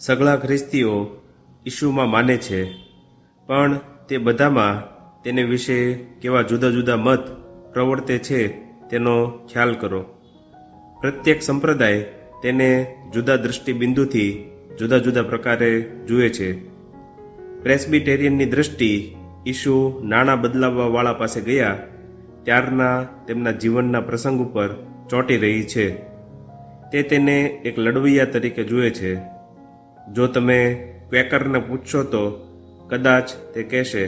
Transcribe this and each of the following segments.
સઘળા ખ્રિસ્તીઓ ઈશુમાં માને છે, પણ તે બધામાં તેને વિશે કેવા જુદા જુદા મત પ્રવર્તે છે તેનો ખ્યાલ કરો. પ્રત્યેક સંપ્રદાય તેને જુદા દૃષ્ટિબિંદુથી જુદા જુદા પ્રકારે જુએ છે. પ્રેસ્બિટેરિયનની દ્રષ્ટિ ઈશુ નાણાં બદલાવવાવાળા પાસે ગયા, ત્યારના તેમના જીવનના પ્રસંગ ઉપર ચોંટી રહી છે. તે તેને એક લડવૈયા તરીકે જુએ છે. જો તમે ક્વેકરને પૂછશો તો કદાચ તે કહેશે,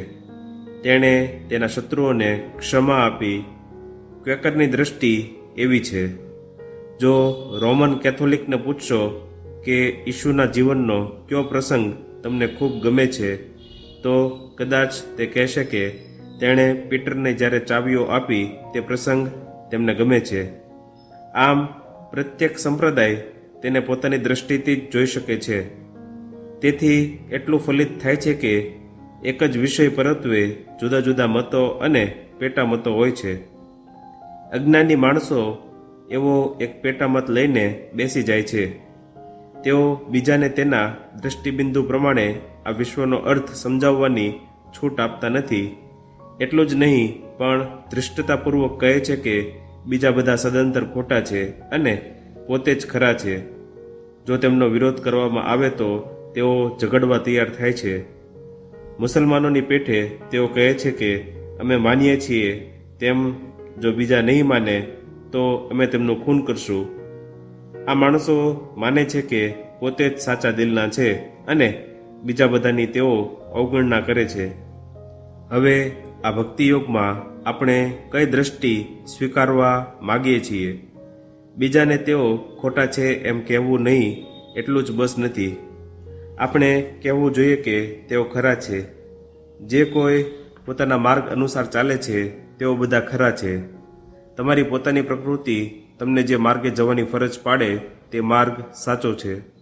તેણે તેના શત્રુઓને ક્ષમા આપી. ક્વેકરની દ્રષ્ટિ એવી છે. જો રોમન કેથોલિકને પૂછશો કે ઈશુના જીવનનો કયો પ્રસંગ તમને ખૂબ ગમે છે, તો કદાચ તે કહેશે કે તેણે પીટરને જ્યારે ચાવીઓ આપી, તે પ્રસંગ તેમને ગમે છે. આમ, પ્રત્યેક સંપ્રદાય તેને પોતાની દ્રષ્ટિથી જ જોઈ શકે છે. તેથી એટલું ફલિત થાય છે કે એક જ વિષય પરત્વે જુદા જુદા મતો અને પેટા મતો હોય છે. અજ્ઞાની માણસો એવો એક પેટા મત લઈને બેસી જાય છે. તેઓ બીજાને તેના દૃષ્ટિબિંદુ પ્રમાણે આ વિશ્વનો અર્થ સમજાવવાની છૂટ આપતા નથી. એટલું જ નહીં, પણ ધૃષ્ટતાપૂર્વક કહે છે કે બીજા બધા સદંતર ખોટા છે અને પોતે જ ખરા છે. જો તેમનો વિરોધ કરવામાં આવે તો તેઓ ઝઘડવા તૈયાર થાય છે. મુસલમાનોની પેઠે તેઓ કહે છે કે, અમે માનીએ છીએ, તેમ જો બીજા નહીં માને, તો અમે તેમનું ખૂન કરશું. આ માણસો માને છે કે, પોતે જ સાચા દિલના છે અને બીજા બધાની તેઓ અવગણના કરે છે. હવે આ ભક્તિયોગમાં આપણે કઈ દ્રષ્ટિ સ્વીકારવા માગીએ છીએ? બીજાને તેઓ ખોટા છે એમ કહેવું નહીં, એટલું જ બસ નથી. આપણે કહેવું જોઈએ કે તેઓ ખરા છે. જે કોઈ પોતાના માર્ગ અનુસાર ચાલે છે, તેઓ બધા ખરા છે. તમારી પોતાની પ્રકૃતિ તમને જે માર્ગે જવાની ફરજ પાડે તે માર્ગ સાચો છે.